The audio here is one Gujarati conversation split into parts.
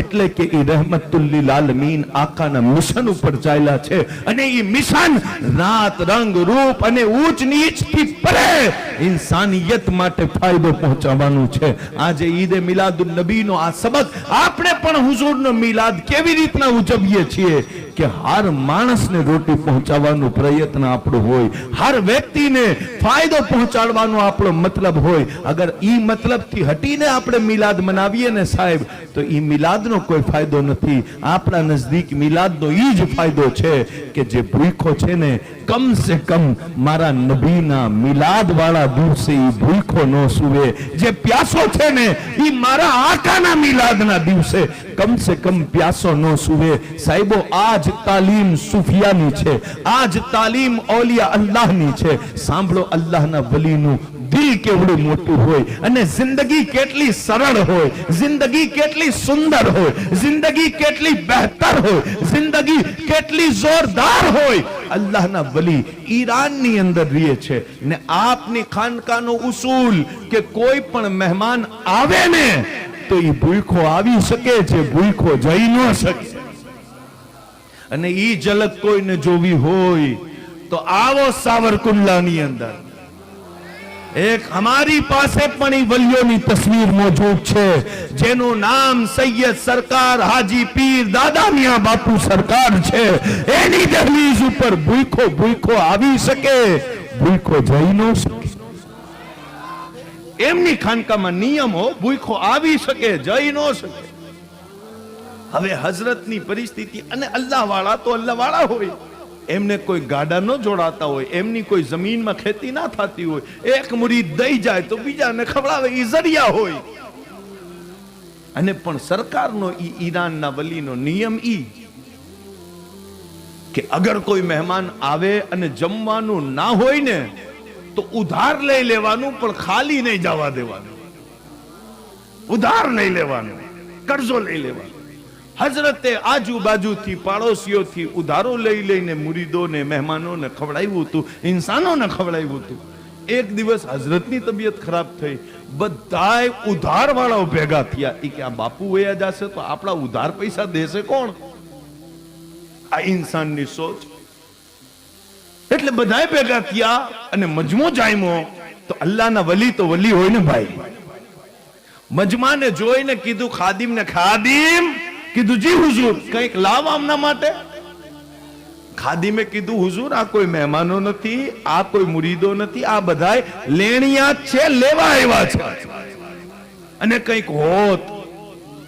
એટલે કે એ રહેમતુલ્લિલ આલમીન આકાના મિશન ઉપર ચાલ્યા છે. અને એ મિશન રાત રંગ રૂપ અને ઊંચ નીચથી પરે ઇન્સાનિયત માટે ફાયદો પહોંચાડવાનું છે. આજે ઈદે મિલાદુન નબીનો આ સબક આપણે પણ હુઝુરનો મિલાદ કેવી રીતના ઉજવીએ છીએ કે હર માણસને રોટી પહોંચાડવાનો પ્રયત્ન આપણો હોય, હર વ્યક્તિને ફાયદો પહોંચાડવાનો આપણો મતલબ હોય. અગર ઈ મતલબથી હટીને આપણે મિલાદ મનાવીએ ને સાહેબ, તો ઈ મિલાદનો કોઈ ફાયદો નથી. આપણા નજદીક મિલાદનો ઈ જ ફાયદો છે કે જે ભૂખો છે ને કમ સે કમ મારા નબીના મિલાદ વાળા દિવસે ઈ ભૂખો ન સુવે. જે પ્યાસો છે ને, ઈ મારા આકાના મિલાદના દિવસે કમ સે કમ પ્યાસો ન સુવે. સાહેબો, આજ તાલીમ સુફિયાની છે. આજ તાલીમ ઓલિયા અલ્લાહની છે. સાંભળો અલ્લાહના વલીનું દિલ કેવડું મોટું હોય અને જિંદગી કેટલી સરળ હોય, જિંદગી કેટલી સુંદર હોય, જિંદગી કેટલી બહેતર હોય, જિંદગી કેટલી જોરદાર હોય. અલ્લાહના વલી ઈરાનની અંદર રહે છે ને આપની ખાનકાનો ઉસૂલ કે કોઈ પણ મહેમાન આવે ને, તો એ ભૂખો આવી શકે છે, ભૂખો જઈ ન શકે. અને ઈ ઝલક કોઈને જોવી હોય, તો આવો સાવરકુંડલાની અંદર. એક અમારી પાસે પણ એ વલીઓની તસવીર મોજૂદ છે, જેનું નામ સૈયદ સરકાર હાજી પીર દાદા મિયા બાપુ સરકાર છે. એની દહલીજ ઉપર ભૂખો ભૂખો આવી શકે, ભૂખો જઈ ન શકે. એમની ખાનકામાં નિયમો, ભૂખો આવી શકે, જઈ ન શકે. હવે હઝરતની પરિસ્થિતિ અને અલ્લાહ વાળા તો અલ્લાહ વાળા હોય. એમને કોઈ ગાડા ન જોડાતા હોય, એમની કોઈ જમીનમાં ખેતી ના થતી હોય, એક મુરીદ દઈ જાય તો બીજાને ખવડાવે એ જરિયા હોય. અને પણ સરકારનો ઈ ઈરાનના વલીનો નિયમ ઈ કે અગર કોઈ મહેમાન આવે અને જમવાનું ના હોય ને, તો ઉધાર લઈ લેવાનું, પણ ખાલી નહીં જવા દેવાનું. ઉધાર લઈ લેવાનું, કરજો લઈ લેવાનો. હઝરતે આજુબાજુથી, પાડોશીઓથી ઉધારો લઈ લઈને મુરીદોને, મહેમાનોને ખવડાવ્યું હતું, ઇન્સાનોને ખવડાવ્યું હતું. એક દિવસ હજરતની તબિયત ખરાબ થઈ. બધાય ઉધારવાળાઓ ભેગા થયા. એ કે, આ બાપુ વયા જશે તો આપણા ઉધાર પૈસા દેશે કોણ? આ ઇન્સાનની સોચ. એટલે બધાય ભેગા થયા અને મજમો જામ્યો. તો અલ્લાહના વલી તો વલી હોય ને ભાઈ. મજમાને જોઈને કીધું, ખાદિમને ખાદિમ. કીધું જી હુઝુર કંઈક લાવ આમના માટે? ખાદીમે કીધું હુઝુર આ કોઈ મહેમાનો નથી આ કોઈ મુરીદો નથી આ બધાય લેણિયા છે લેવા આવ્યા છે. અને કંઈક હોત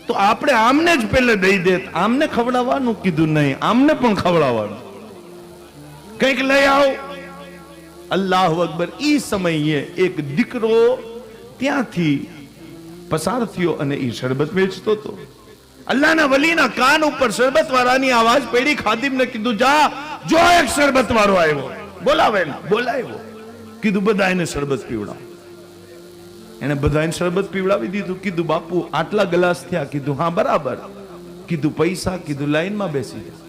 તો આપણે આમને જ પેલે દઈ દેત. આમને ખવડાવવાનું કીધું નહીં આમને પણ ખવડાવવાનું. કંઈક લઈ આવો. અલ્લાહ અકબર એ સમયે એક દીકરો ત્યાંથી પસાર થયો અને એ શરબત વેચતો હતો અલ્લાહના વલીના કાન ઉપર શરબત વાળાની આવાજ પડી, ખાદિમને કીધું, જા, જો એક શરબત વાળો આવ્યો. બોલાવે બોલાવ્યો. કીધું, બધા એને શરબત પીવડાવ. એને બધાને શરબત પીવડાવી દીધું. કીધું, બાપુ, આટલા ગ્લાસ થયા. કીધું, હા, બરાબર. કીધું, પૈસા. કીધું, લાઈનમાં બેસી જા.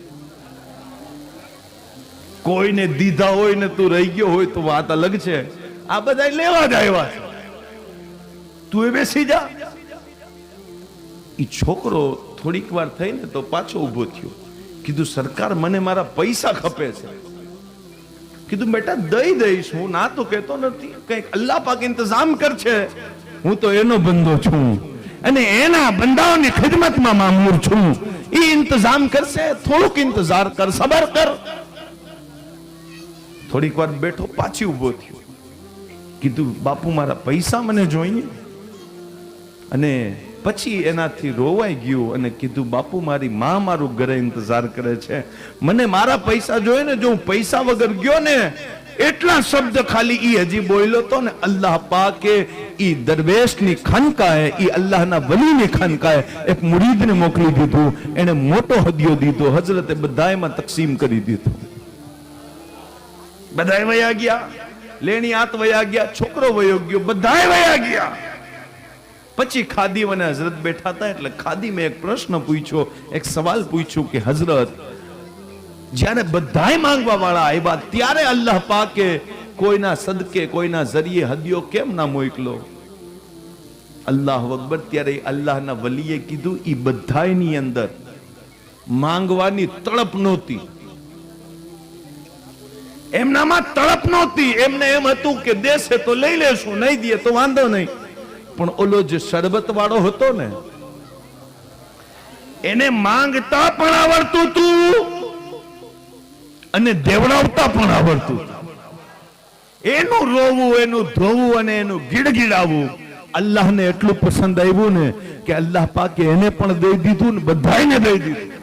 કોઈને દીધા હોય ને તું રહી ગયો હોય તો વાત અલગ છે. આ બધા લેવા જ આવ્યા તું એ બેસી જા. ઈ છોકરો થોડીક વાર થઈને તો પાછો ઊભો થયો. કીધું, સરકાર મને મારા પૈસા ખપે છે. કીધું, બેટા, દઈ દઈશ. હું ના તો કહેતો નથી. કંઈક અલ્લાહ પાક ઇંતજામ કરશે. હું તો એનો બંદો છું. અને એના બંદાઓની ખિદમતમાં મામૂર છું. એ ઇંતજામ કરશે, થોડુંક ઇંતજાર કર, સબર કર. થોડીક વાર બેઠો, પાછી ઊભો થયો. કીધું, બાપુ, મારા પૈસા મને જોઈએ. અને પછી એનાથી રોવાઈ ગયું અને કીધું, બાપુ, મારી માં મારું ઘરે ઇંતજાર કરે છે. મને મારા પૈસા જોઈએ ને જો હું પૈસા વગર ગયો ને, એટલા શબ્દ ખાલી ઈ હજી બોલ્યો તો ને અલ્લાહ પાકે ઈ દરવેશની ખાનકાએ, ઈ અલ્લાહના વલીની ખાનકાએ એક મુરીદને મોકલી દીધું. એને મોટો હદિયો દીધો હજરતે બધાયમાં તકસીમ કરી દીધું. બધાય વયા ગયા, લેણી આત વયા ગયા, છોકરો વયો ગયો, બધાય વયા ગયા. પછી ખાદી અને હઝરત બેઠા હતા એટલે ખાદી મેં એક પ્રશ્ન પૂછ્યો, એક સવાલ પૂછ્યું કે, હઝરત, જ્યારે બધાય માંગવા વાળા આવ્યા ત્યારે અલ્લાહ પાકે કોઈના સદકે, કોઈના જરીએ હદિયો કેમ ના મોકલો? અલ્લાહ અકબર ત્યારે અલ્લાહના વલીએ કીધું એ બધાયની અંદર માંગવાની તળપ નહોતી. એમનામાં તળપ નહોતી. એમને એમ હતું કે, દેશે તો લઈ લેશું, નહીં દે તો વાંધો નહીં. પણ ઓલો જે શરબત વાળો હતો ને, એને માંગતા પણ આવડતું હતું અને દેવડાવતા પણ આવડતું. એનું રોવું, એનું ધોવું અને એનું ગીડગીડાવવું અલ્લાહને એટલું પસંદ આવ્યું ને કે અલ્લાહ પાકે એને પણ દઈ દીધું ને બધાને દઈ દીધું.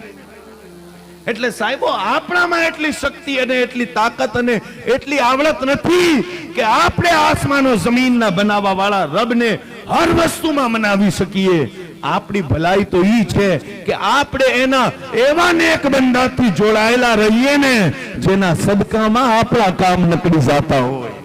એટલે સાહેબો, આપણામાં એટલી શક્તિ અને એટલી તાકાત અને એટલી આવડત નથી કે આપણે આસમાનો જમીનના બનાવવા વાળા રબને હર વસ્તુમાં મનાવી શકીએ. આપણી ભલાઈ તો ઈ છે કે આપણે એના એવા નેક બંધાથી જોડાયેલા રહીએ ને જેના સદકામાં આપણા કામ નકળી જતા હોય.